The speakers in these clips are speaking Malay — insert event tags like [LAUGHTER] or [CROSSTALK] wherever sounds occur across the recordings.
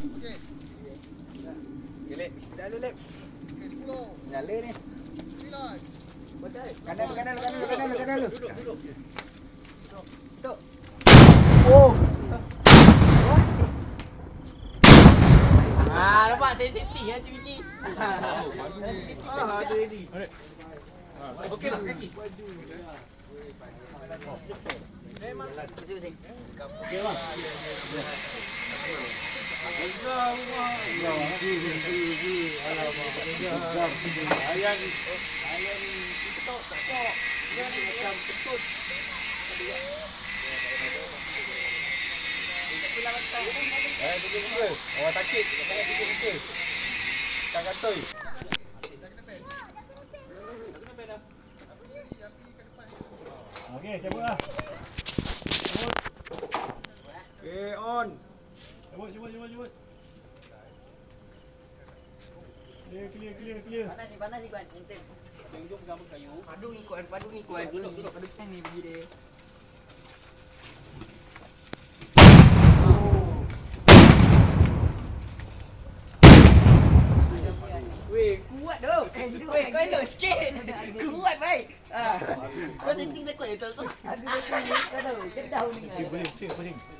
Lip, dah lip, lip. Nyala ni. Kanan lu, kanan lu, kanan lu, kanan lu, kanan lu. Duduk, duduk. Duduk. Oh. Ah, nampak ya. Ah, ada ni. Okey lah kaki. Pusing-pusing. Eh, buka-buka. Orang sakit, jangan buka-buka. Tak katoi. Okey, cabut lah. Okay, on. Cabut, cabut, cabut, cabut. Clear, clear, clear, clear. Panas ni, panas ni kuat. Enten. Padu ni kuat, padu ni kuat. Duduk, duduk. Padu kan ni pergi dia. Weh, kuat tu. Weh, kau elok sikit. Kuat baik. Ah. Kau senting saya kuat tu. Ada satu ni, kau tahu. Kedau pusing, pusing, pusing. Weh,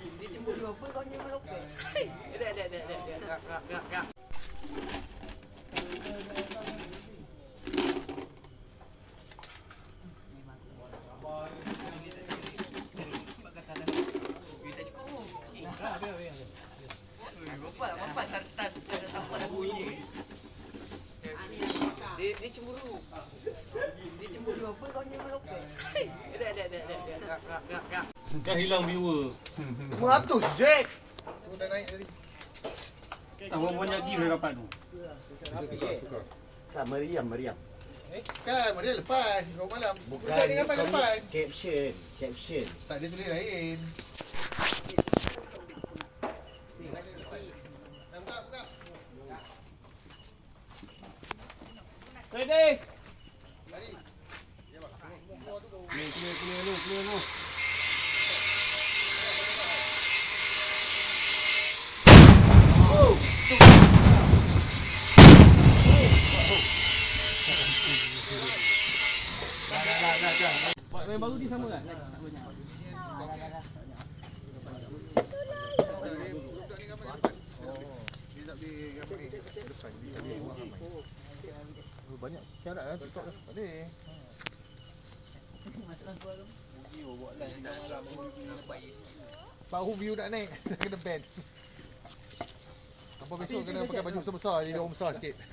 Dia cemburu. Apa kau ni. [LAUGHS] Gak gak gak. Bapak, bapak tak tak tak tak ada bunyi. Dia dia cemburu. Dia cemburu. Apa kau ni melopek? Ada ada ada ada. Gak gak gak gak. Kan hilang viewer. 100 Jack. Tak berapa banyak game dah dapat tu. Tak meriam meriam. Kan, dia lepas. Kau malam. Bukan Bukan dengan ni lepas. caption, caption. Tak dia tulis lain. Buka, buka. Ready. Lari. Clear, clear, clear lu, clear lu. Buat main ni dia ni. Dia tak boleh ni. Dia buat. Banyak syarat lah TikTok dah. Tak ada. Baru view nak naik [LAUGHS] Kena ban Apa besok kena pakai baju besar-besar Jadi orang besar sikit Dah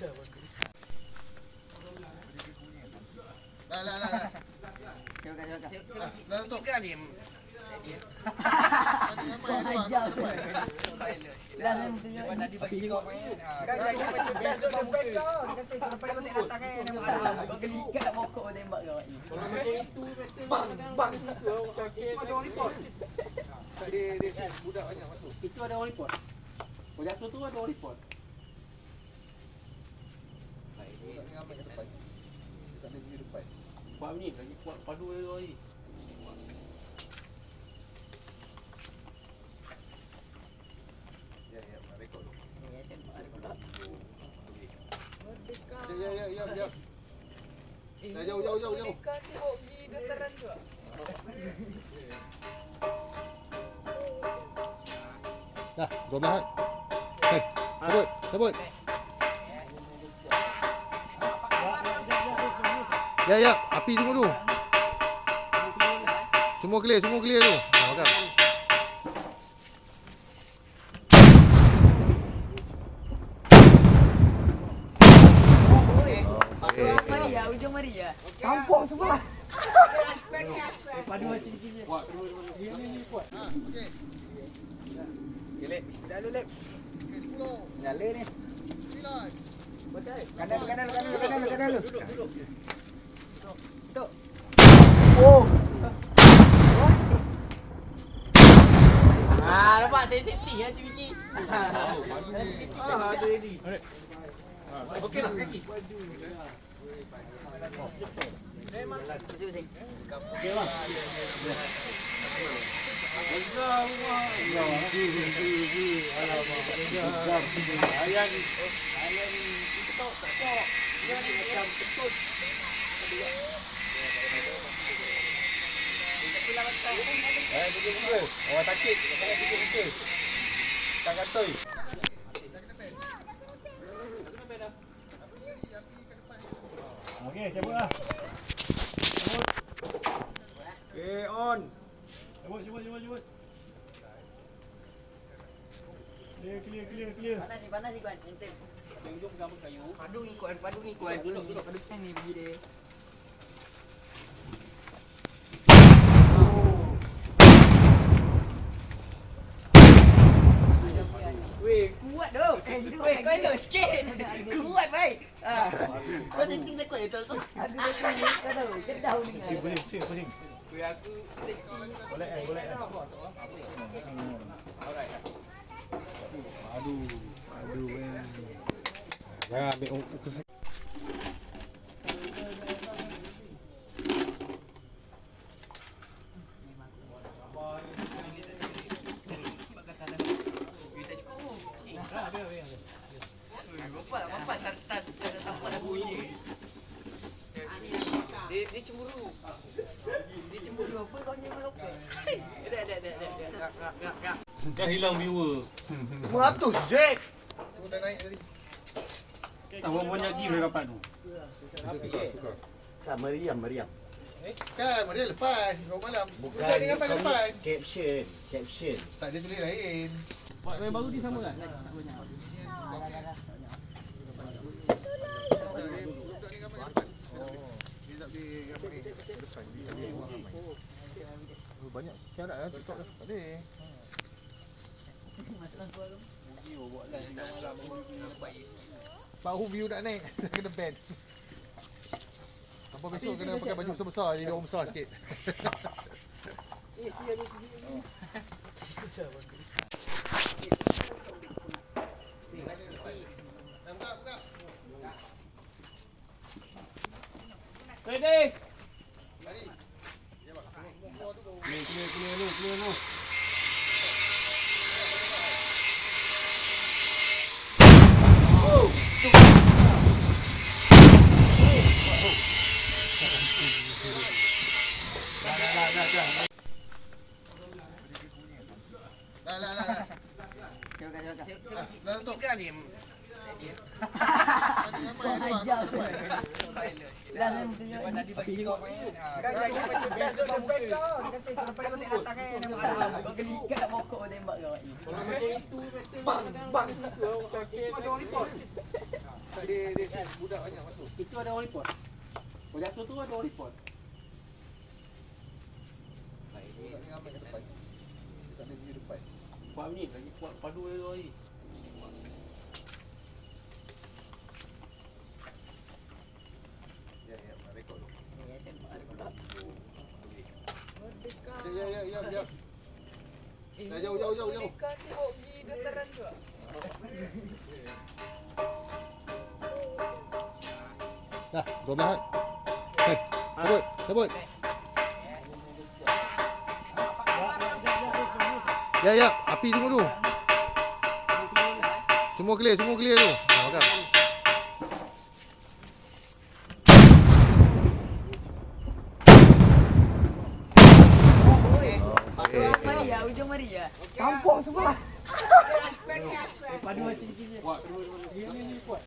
dah dah Tadi bagi kau main. Besok kau. Dia kata kau lepas kau datang kan. Ada. Bang bang Tak dia dia budak banyak masuk Itu ada orang report. Kau jatuh tu ada orang report. Tak ada ramai kat depan Dia tak ada view depan 4 minit lagi kuat padu lagi. Ya ya nak rekod dulu Ya ya ya ya ya Dah jauh jauh jauh jauh Dah 12 hat Okey Sebut sebut Ya ya api tunggu dulu Semua clear semua clear tu Ha makan Maria, ujung Maria. Kampung semua. Padu macam ni. Kuat. Ni ni kuat. Okey. Lip. Dah. Okey, 10. Nyala ni. 9. Kanan kanan kanan lu, kanan lu, kanan lu. Duduk. Tok. Oh. Ah, nampak saya safety ya cik Vicky. Ah, ada ini. Okey nak kaki. Pusing-pusing. Eh, betul-betul. Orang sakit, sangat betul-betul. Tak kantoi. Okey, cabut lah. Okay, on. Cabut, cabut, cabut, cabut. Clear, clear, clear, clear. Panas ni, panas ni kuan. Enter. Padu ngikut, padu ngikut. Duduk, duduk. Padu kan ni pergi dia. Kuat tu. Weh, kau elok sikit. Kuat baik. Ah. Kau setting sekut betul tu. Ada betul ni kau tahu. Kedau dengar. Pusing, pusing, pusing. Weh, aku Boleh eh, boleh eh. Aduh, aduh eh. Jangan ambil ukur saya. Bapak, bapak tak tak tak nampak dah bunyi. Dia dia cemburu. Dia cemburu apa kau ni. Ada ada ada ada. Ngak ngak ngak ngak. Dah hilang viewer. 500 Jack. Tunggu dah naik tadi. Tak berapa banyak game dah dapat tu. Tak meriam, meriam. Kan, dia lepas. Kau malam. Bukan apa kau lepas. caption, caption. Tak, dia tulis lain. Buat main baru ni sama kan? Tak, dia budak ni gambar kat depan. Dia tak boleh gambar ni kat depan. Dia dia buat ramai. Oh, banyak syarat lah TikTok dah. Tak ada. Baru view nak naik, [LAUGHS] kena ban. Apa besok kena pakai baju besar-besar, jadi orang besar sikit. Ready. Clear, clear, clear lu, clear lu. Dah, dah, dah. dah. Silakan, silakan. Ah, Dah tutup. Kan ni. Tadi ramai, ada Ajar. ramai. Dah lah mungkin Lepas tadi bagi kau main. Sekarang saya kau best tu depan kau. Dia kata kau depan kau tak datang kan. Nama Adam. Kau kena ikat pokok tembak kau ni. Bang, bang. Tak, dia, dia budak banyak masuk. Itu ada orang report. Oh jatuh tu ada orang report. Budak ni ramai kat depan. Dia tak ada view depan. Buat ni lagi kuat padu dia tu lagi. Ya, ya, nak rekod tu. Ya, sempat ada pula. Ya, ya, ya, ya, ya. Jauh, jauh, jauh, jauh. Dah, 12 hat. Hey, cabut, cabut. Ya, ya, api tunggu dulu. Semua clear, semua clear tu. Ha, makan. Подмотрите, не пойдет.